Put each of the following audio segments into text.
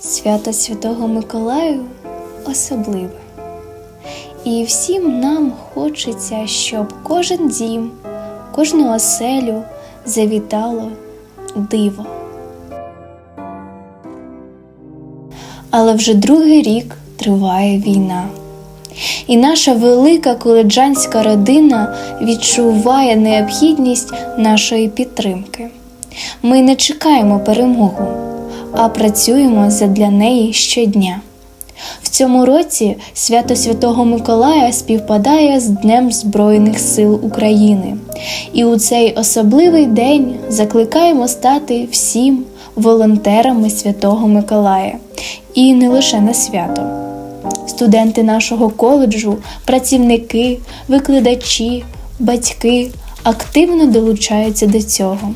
Свято Святого Миколаю особливе. І всім нам хочеться, щоб кожен дім, кожну оселю завітало диво. Але вже другий рік триває війна. І наша велика коледжанська родина відчуває необхідність нашої підтримки. Ми не чекаємо перемогу, а працюємо задля неї щодня. В цьому році свято Святого Миколая співпадає з Днем Збройних сил України. І у цей особливий день закликаємо стати всім волонтерами Святого Миколая. І не лише на свято. Студенти нашого коледжу, працівники, викладачі, батьки активно долучаються до цього.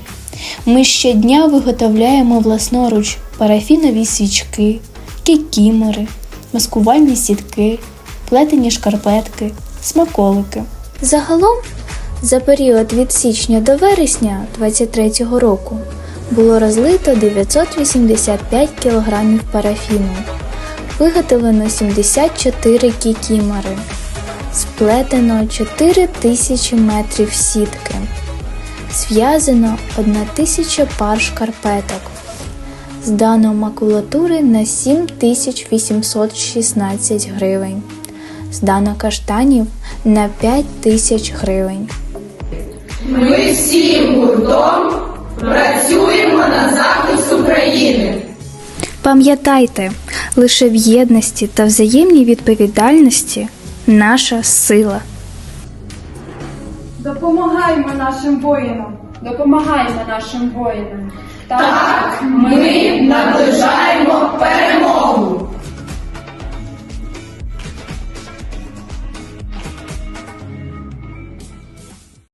Ми щодня виготовляємо власноруч парафінові свічки, кікімори, маскувальні сітки, плетені шкарпетки, смаколики. Загалом, за період від січня до вересня 2023 року було розлито 985 кг парафіну, виготовлено 74 кікімори, сплетено 4 тисячі метрів сітки, зв'язано 1 тисяча пар шкарпеток, здано макулатури на 7816 гривень, здано каштанів на 5 тисяч гривень. Ми всім гуртом працюємо на захист України. Пам'ятайте, лише в єдності та взаємній відповідальності наша сила. Допомагаймо нашим воїнам, допомагаймо нашим воїнам. Так, ми наближаємо перемогу.